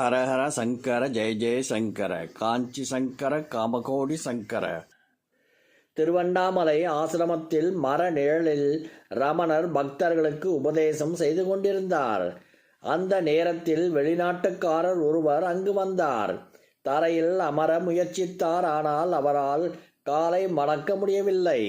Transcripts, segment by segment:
ஹரஹர சங்கர ஜெய ஜெய சங்கர காஞ்சி சங்கர காமகோடி சங்கர. திருவண்ணாமலை ஆசிரமத்தில் மர நிழலில் ரமணர் பக்தர்களுக்கு உபதேசம் செய்து கொண்டிருந்தார். அந்த நேரத்தில் வெளிநாட்டுக்காரர் ஒருவர் அங்கு வந்தார். தரையில் அமர முயற்சித்தார் ஆனால் அவரால் காலை மடக்க முடியவில்லை.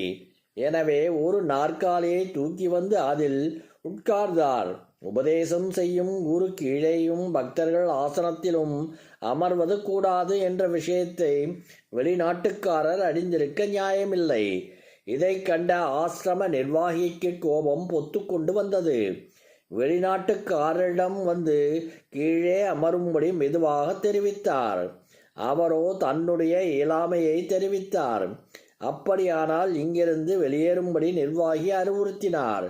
எனவே ஒரு நாற்காலியை தூக்கி வந்து அதில் உட்கார்ந்தார். உபதேசம் செய்யும் குரு கீழேயும் பக்தர்கள் ஆசனத்திலும் அமர்வது கூடாது என்ற விஷயத்தை வெளிநாட்டுக்காரர் அறிந்திருக்க நியாயமில்லை. இதை கண்ட ஆசிரம நிர்வாகிக்கு கோபம் பொத்துக்கொண்டு வந்தது. வெளிநாட்டுக்காரரிடம் வந்து கீழே அமரும்படி மெதுவாக தெரிவித்தார். அவரோ தன்னுடைய இயலாமையை தெரிவித்தார். அப்படியானால் இங்கிருந்து வெளியேறும்படி நிர்வாகி அறிவுறுத்தினார்.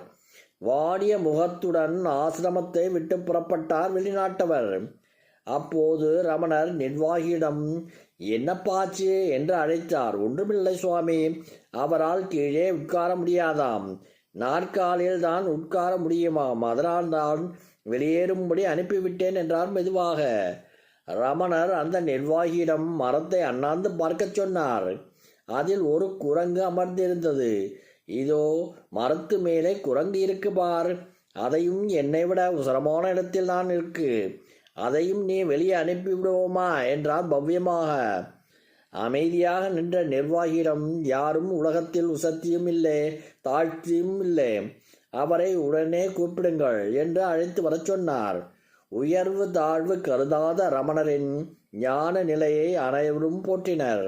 வாடிய முகத்துடன் ஆசிரமத்தை விட்டு புறப்பட்டார் வெளிநாட்டவர். அப்போது ரமணர் நிர்வாகியிடம் என்னப்பாச்சு? என்று அழைத்தார். ஒன்றுமில்லை சுவாமி அவரால் கீழே உட்கார முடியாதாம். நாற்காலில் தான் உட்கார முடியுமாம். அதனால் தான் வெளியேறும்படி அனுப்பிவிட்டேன் என்றார் மெதுவாக. ரமணர் அந்த நிர்வாகியிடம் மரத்தை அண்ணாந்து பார்க்கச் சொன்னார். அதில் ஒரு குரங்கு அமர்ந்திருந்தது. இதோ மரத்து மேலே குரங்கு இருக்கு பார். அதையும் என்னை விட உசரமான இடத்தில் நான் இருக்கு. அதையும் நீ வெளியே அனுப்பிவிடுவோமா? என்றார் பவ்யமாக. அமைதியாக நின்ற நிர்வாகியிடம் யாரும் உலகத்தில் உசத்தியும் இல்லை தாழ்த்தியும் இல்லை. அவரை உடனே கூப்பிடுங்கள் என்று அழைத்து வரச் சொன்னார். உயர்வு தாழ்வு கருதாத ரமணரின் ஞான நிலையை அனைவரும் போற்றினர்.